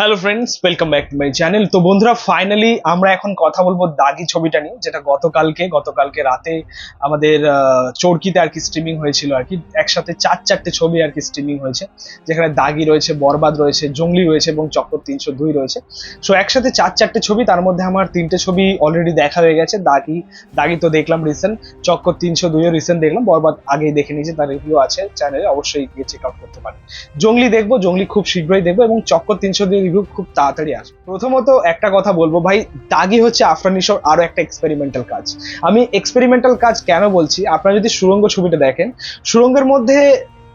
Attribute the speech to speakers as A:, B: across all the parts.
A: Hello friends welcome back to my channel তো বন্ধুরা finally আমরা এখন কথা বলব দাগি ছবিটা নিয়ে, যেটা গতকালকে গতকালকে রাতে আমাদের চরকিতে আর কি স্ট্রিমিং হয়েছিল আর কি। একসাথে চার চারটে ছবি আর কি স্ট্রিমিং হয়েছে, যেখানে দাগি রয়েছে, বরবাদ রয়েছে, জঙ্গলি রয়েছে এবং চক্কর তিনশো দুই রয়েছে। সো একসাথে চার চারটে ছবি, তার মধ্যে আমার তিনটে ছবি অলরেডি দেখা হয়ে গেছে। দাগি দাগি তো দেখলাম রিসেন্ট চক্কর তিনশো দুইও রিসেন্ট দেখলাম, বরবাদ আগেই দেখে নিয়েছে, তার রিভিউ আছে চ্যানেলে অবশ্যই গিয়ে চেক আউট করতে পারেন। জঙ্গলি দেখব, জঙ্গলি খুব শীঘ্রই দেখব এবং চক্কর তিনশো দিয়ে রিভিউ খুব তাড়াতাড়ি আসবে। প্রথমত একটা কথা বলব ভাই, দাগি হচ্ছে আফরানিশোর আরও একটা এক্সপেরিমেন্টাল কাজ। আমি এক্সপেরিমেন্টাল কাজ কেন বলছি? আপনারা যদি সুরঙ্গ ছবিটা দেখেন, সুরঙ্গের মধ্যে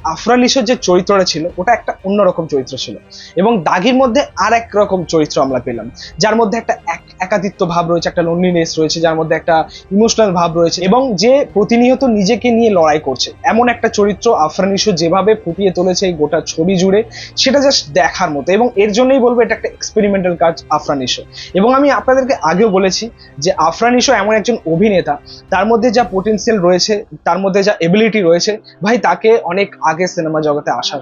A: আফরানিশোর যে চরিত্রটা ছিল, ওটা একটা অন্যরকম চরিত্র ছিল। এবং দাগির মধ্যে আর এক রকম চরিত্র আমরা পেলাম, যার মধ্যে একটা এক- ভাব রয়েছে, একটা লোনলিনেস রয়েছে, যার মধ্যে একটা ইমোশনাল ভাব রয়েছে এবং যে প্রতিনিয়ত নিজেকে নিয়ে লড়াই করছে। এমন একটা চরিত্র আফরানিশো যেভাবে ফুটিয়ে তুলেছে এই গোটা ছবি জুড়ে, সেটা জাস্ট দেখার মতো এবং এর জন্যই বলব এটা একটা এক্সপেরিমেন্টাল কাজ আফরানিশো এবং আমি আপনাদেরকে আগেও বলেছি যে আফরানিশো এমন একজন অভিনেতা, তার মধ্যে যা পোটেনশিয়াল রয়েছে, তার মধ্যে যা এবিলিটি রয়েছে, ভাই তাকে অনেক আগে সিনেমা জগতে আসার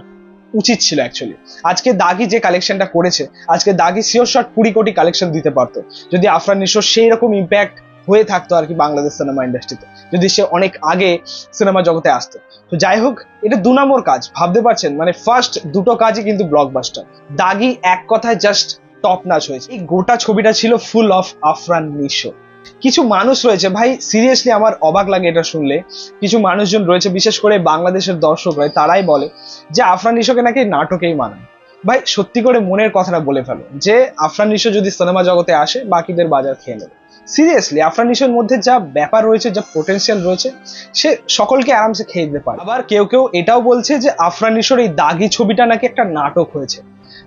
A: উচিত ছিল অ্যাকচুয়ালি আজকে দাগি যে কালেকশনটা করেছে, আজকে দাগি সিওর শট কুড়ি কোটি কালেকশন দিতে পারতো। যদি আফরান নিশোর সেই রকম ইম্প্যাক্ট হয়ে থাকতো আর কি বাংলাদেশ সিনেমা ইন্ডাস্ট্রিতে যদি সে অনেক আগে সিনেমা জগতে আসতো। তো যাই হোক, এটা দু নম্বর কাজ, ভাবতে পারছেন? মানে ফার্স্ট দুটো কাজই কিন্তু ব্লকবাস্টার দাগি এক কথায় জাস্ট টপ নাচ হয়েছে। এই গোটা ছবিটা ছিল ফুল অফ আফরান নিশো। কিছু মানুষ রয়েছে, ভাই সিরিয়াসলি আমার অবাক লাগে এটা শুনলে। কিছু মানুষজন রয়েছে, বিশেষ করে বাংলাদেশের দর্শক দর্শকরা তারাই বলে যে আফরান নিশোকে নাকি নাটকেই মানায়। ভাই, সত্যি করে মনের কথাটা বলে ফেলো যে আফরান নিশো যদি সিনেমা জগতে আসে, বাকিদের বাজার খেয়ে নেবে। সিরিয়াসলি আফরান নিশোর মধ্যে যা ব্যাপার রয়েছে, যা পোটেনশিয়াল রয়েছে, সে সকলকে আরামসে খেয়ে দিতে পারে। আবার কেউ কেউ এটাও বলছে যে আফরান নিশোর এই দাগি ছবিটা নাকি একটা নাটক হয়েছে।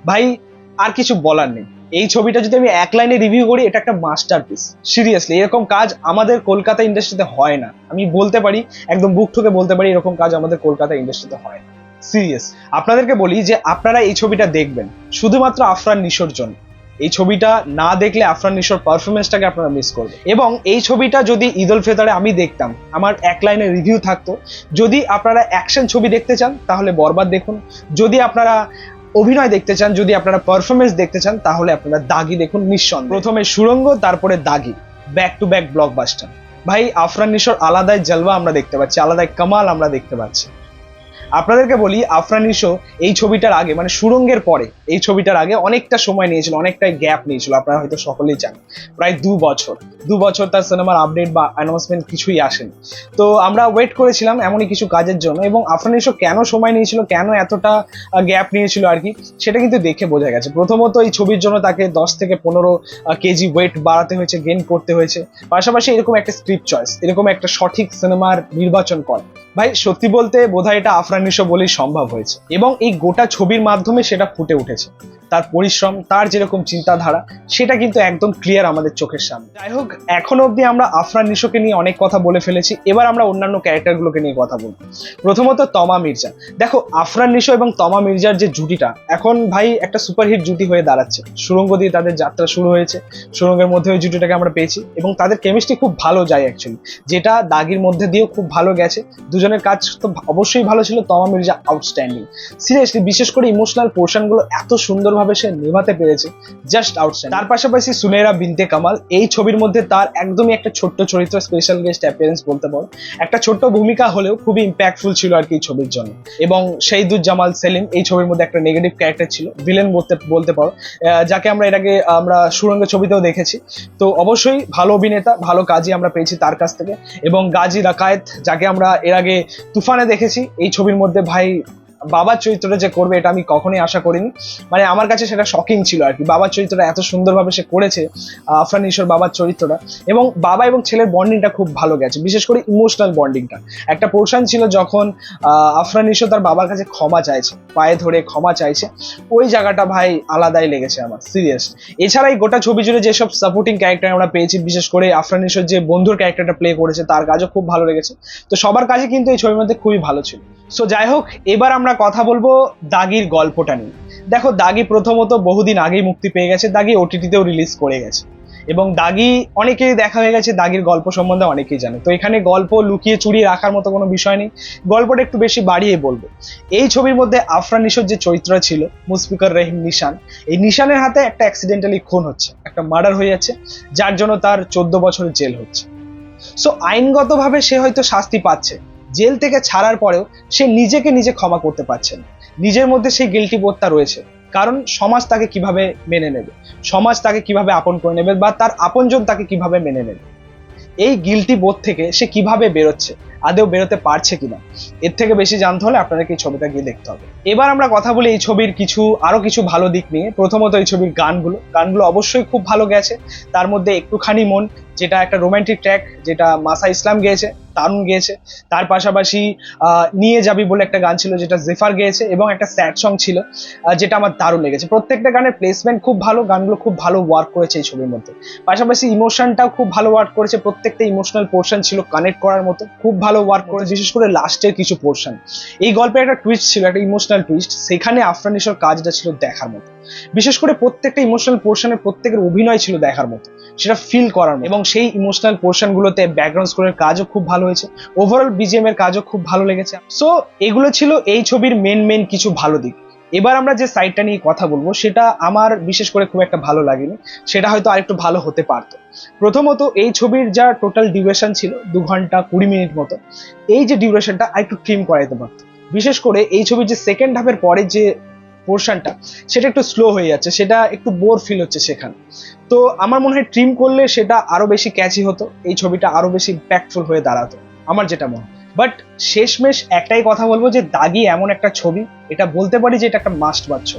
A: ভাই, আর কিছু বলার নেই। এই ছবিটা যদি আমি এক লাইনে রিভিউ করি, এটা একটা মাস্টারপিস সিরিয়াসলি এরকম কাজ আমাদের কলকাতা ইন্ডাস্ট্রিতে হয় না। আমি বলতে পারি, একদম বুক ঠুকে বলতে পারি, এরকম কাজ আমাদের কলকাতা ইন্ডাস্ট্রিতে হয় না। সিরিয়াস আপনাদেরকে বলি যে, আপনারা এই ছবিটা দেখবেন। শুধুমাত্র আফরান নিশোর জন্য। এই ছবিটা না দেখলে আফরান নিশোর পারফরমেন্সটাকে আপনারা মিস করবেন। এবং এই ছবিটা যদি ঈদ উল ফিতরে আমি দেখতাম, আমার এক লাইনে রিভিউ থাকতো। যদি আপনারা অ্যাকশন ছবি দেখতে চান, তাহলে বরবাদ দেখুন। যদি আপনারা অভিনয় দেখতে চান, যদি আপনারা পারফরমেন্স দেখতে চান, তাহলে আপনারা দাগি দেখুন নিঃসন্দেহে। প্রথমে সুরঙ্গ, তারপরে দাগি। ব্যাক টু ব্যাক ব্লকবাস্টার ভাই, আফরান নিশোর আলাদাই জলওয়া আমরা দেখতে পাচ্ছি, আলাদাই কামাল আমরা দেখতে পাচ্ছি। আপনাদেরকে বলি, আফরান নিশো এই ছবিটার আগে মানে সুরঙ্গের পরে, এই ছবিটার আগে অনেকটা সময় নিয়েছিল, অনেকটাই গ্যাপ নিয়েছিল, আপনারা হয়তো সকলেই জানেন। প্রায় দু বছর দু বছর তার সিনেমার আপডেট বা অ্যানাউন্সমেন্ট কিছুই আসেনি। তো আমরা ওয়েট করেছিলাম এমনই কিছু কাজের জন্য, এবং আফরান নিশো কেন সময় নিয়েছিল, কেন এতটা গ্যাপ নিয়েছিল আর কি, সেটা কিন্তু দেখে বোঝা গেছে। প্রথমত এই ছবির জন্য তাকে দশ থেকে পনেরো কেজি ওয়েট বাড়াতে হয়েছে গেন করতে হয়েছে। পাশাপাশি এরকম একটা স্ক্রিপ্ট চয়েস এরকম একটা সঠিক সিনেমার নির্বাচন করা। ভাই, সত্যি বলতে বোধহয় এটা আফরান নিশো বলেই সম্ভব হয়েছে। এবং এই গোটা ছবির মাধ্যমে সেটা ফুটে উঠেছে। তার পরিশ্রম, তার যেরকম চিন্তাধারা, সেটা কিন্তু একদম ক্লিয়ার আমাদের চোখের সামনে। যাই হোক, এখনও অবধি আমরা আফরান নিশোকে নিয়ে অনেক কথা বলে ফেলেছি। এবার আমরা অন্যান্য ক্যারেক্টারগুলোকে নিয়ে কথা বলব। প্রথমত তমা মির্জা। দেখো, আফরান নিশো এবং তমা মির্জার যে জুটিটা, এখন ভাই একটা সুপারহিট জুটি হয়ে দাঁড়াচ্ছে। সুরঙ্গ দিয়ে তাদের যাত্রা শুরু হয়েছে। সুরঙ্গের মধ্যে ওই জুটিটাকে আমরা পেয়েছি এবং তাদের কেমিস্ট্রি খুব ভালো যায় অ্যাকচুয়ালি যেটা দাগির মধ্যে দিয়েও খুব ভালো গেছে। দুজনের কাজ তো অবশ্যই ভালো ছিল, তমা মির্জা আউটস্ট্যান্ডিং সিরিয়াসলি বিশেষ করে ইমোশনাল পোর্শনগুলো এত সুন্দরভাবে সে নেভাতে পেরেছে জাস্ট আউটস্ট্যান্ডিং তার পাশাপাশি সুনেরা বিনতে কামাল, এই ছবির মধ্যে তার একদমই একটা ছোট্ট চরিত্র স্পেশাল গেস্ট অ্যাপিয়ারেন্স বলতে পারো। একটা ছোট্ট ভূমিকা হলেও খুবই ইম্প্যাক্টফুল ছিল আর কি ছবির জন্য। এবং শহীদুজ্জামাল সেলিম এই ছবির মধ্যে একটা নেগেটিভ ক্যারেক্টার ছিল ভিলেন বলতে বলতে পারো। যাকে আমরা এর আগে, আমরা সুরঙ্গের ছবিতেও দেখেছি। তো অবশ্যই ভালো অভিনেতা, ভালো কাজই আমরা পেয়েছি তার কাছ থেকে। এবং গাজী রাকায়েত, যাকে আমরা এর আগে তুফানে দেখেছি, এই ছবির মধ্যে ভাই বাবার চরিত্রটা যে করবে এটা আমি কখনোই আশা করিনি। মানে আমার কাছে সেটা শকিং ছিল আর কি। বাবার চরিত্রটা এত সুন্দরভাবে সে করেছে, আফরান ঈশ্বর বাবার চরিত্রটা। এবং বাবা এবং ছেলের বন্ডিংটা খুব ভালো গেছে, বিশেষ করে ইমোশনাল বন্ডিংটা একটা পোর্শন ছিল যখন আফরান ঈশ্বর তার বাবার কাছে ক্ষমা চাইছে, পায়ে ধরে ক্ষমা চাইছে। ওই জায়গাটা ভাই আলাদাই লেগেছে আমার সিরিয়াস এছাড়া এই গোটা ছবি জুড়ে যেসব সাপোর্টিং ক্যারেক্টার আমরা পেয়েছি, বিশেষ করে আফরান ঈশ্বর যে বন্ধুর ক্যারেক্টারটা প্লে করেছে, তার কাজও খুব ভালো লেগেছে। তো সবার কাজে কিন্তু এই ছবির মধ্যে খুবই ভালো ছিল। সো যাই হোক, এবার আমরা কথা বলব দাগির গল্পটা নিয়ে। দেখো, দাগি প্রথমত বহুদিন আগেই মুক্তি পেয়ে গেছে, দাগি ওটিটিতেও রিলিজ করে গেছে। এবং দাগি অনেকেই দেখা হয়ে গেছে দাগির গল্প সম্বন্ধে, অনেকেই জানে। তো এখানে গল্প লুকিয়ে চুরিয়ে রাখার মতো কোনো বিষয় নেই। গল্পটা একটু বেশি বাড়িয়ে বলব। এই ছবির মধ্যে আফরান নিশোর যে চরিত্র ছিল মুসফিকর রহিম নিশান, এই নিশানের হাতে একটা অ্যাক্সিডেন্টালি খুন হচ্ছে, একটা মার্ডার হয়ে যাচ্ছে, যার জন্য তার চোদ্দ বছরের জেল হচ্ছে। সো আইনগতভাবে সে হয়তো শাস্তি পাচ্ছে। জেল থেকে ছাড়ার পরেও সে নিজেকে নিজে ক্ষমা করতে পারছে না। নিজের মধ্যে সেই গিলটি বোধটা রয়েছে। কারণ সমাজ তাকে কীভাবে মেনে নেবে? সমাজ তাকে কীভাবে আপন করে নেবে? বা তার আপনজন তাকে কীভাবে মেনে নেবে? এই গিলটি বোধ থেকে সে কীভাবে বেরোচ্ছে? আদেও বেরোতে পারছে কিনা? এর থেকে বেশি জানতে হলে আপনাদেরকে এই ছবিটা গিয়ে দেখতে হবে। এবার আমরা কথা বলি এই ছবির কিছু, আরও কিছু ভালো দিক নিয়ে। প্রথমত এই ছবির গানগুলো। গানগুলো অবশ্যই খুব ভালো গেছে। তার মধ্যে একটুখানি মন, যেটা একটা রোমান্টিক ট্র্যাক যেটা মাসা ইসলাম গেয়েছে দারুণ গেয়েছে। তার পাশাপাশি নিয়ে যাবি বলে একটা গান ছিল, যেটা জেফার গেয়েছে এবং একটা স্যাড সং ছিল যেটা আমার দারুণ লেগেছে। প্রত্যেকটা গানের প্লেসমেন্ট খুব ভালো, গানগুলো খুব ভালো ওয়ার্ক করেছে এই ছবির মধ্যে। পাশাপাশি ইমোশনটাও খুব ভালো ওয়ার্ক করেছে। প্রত্যেকটা ইমোশনাল পোর্শন ছিল কানেক্ট করার মতো। খুব ভালো ওয়ার্ক করে বিশেষ করে লাস্টের কিছু পোর্শন এই গল্পে একটা টুইস্ট ছিল, একটা ইমোশনাল টুইস্ট সেখানে আফরানিসর কাজটা ছিল দেখার মতো। বিশেষ করে প্রত্যেকটা ইমোশনাল পোর্শনের প্রত্যেকের অভিনয় ছিল দেখার মতো। সেটা ফিল করার এবং সেই ইমোশনাল পোর্শন গুলোতে ব্যাকগ্রাউন্ড স্কোরের কাজও খুব ভালো হয়েছে। ওভারঅল বিজিএম এর কাজও খুব ভালো লেগেছে। সো এগুলো ছিল এই ছবির মেন মেন কিছু ভালো দিক। এবার আমরা যে সাইডটা নিয়ে কথা বলব, সেটা আমার বিশেষ করে খুব একটা ভালো লাগেনি। সেটা হয়তো আরেকটু ভালো হতে পারতো। প্রথমত এই ছবির যা টোটাল ডিউরেশন ছিল, দু ঘণ্টা কুড়ি মিনিট মতো, এই যে ডিউরেশনটা আরেকটু ট্রিম করাইতে পারতো। বিশেষ করে এই ছবির যে সেকেন্ড হাফের পরে যে পোর্শনটা সেটা একটু স্লো হয়ে যাচ্ছে, সেটা একটু বোর ফিল হচ্ছে সেখানে। তো আমার মনে হয় ট্রিম করলে সেটা আরও বেশি ক্যাচি হতো, এই ছবিটা আরও বেশি ইম্প্যাক্টফুল হয়ে দাঁড়াতো। আমার যেটা মনে বাট শেষমেশ একটাই কথা বলব যে দাগি এমন একটা ছবি, এটা বলতে পারি যে এটা একটা মাস্ট বাচ্চ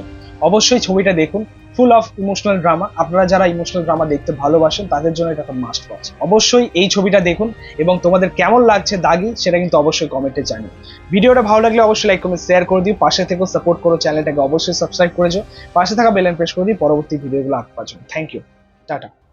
A: অবশ্যই ছবিটা দেখুন ফুল অফ ইমোশনাল ড্রামা আপনারা যারা ইমোশনাল ড্রামা দেখতে ভালোবাসেন, তাদের জন্য এটা একটা মাস্ট ওয়াচ অবশ্যই এই ছবিটা দেখুন এবং তোমাদের কেমন লাগছে দাগি, সেটা কিন্তু অবশ্যই কমেন্টে জানি ভিডিওটা ভালো লাগলে অবশ্যই লাইক কমেন্ট শেয়ার করে দিও। পাশে থেকেও সাপোর্ট করো চ্যানেলটাকে অবশ্যই সাবস্ক্রাইব করে পাশে থাকা বেল প্রেস করে দিই পরবর্তী ভিডিওগুলো আপ জন্য থ্যাংক ইউ টাটা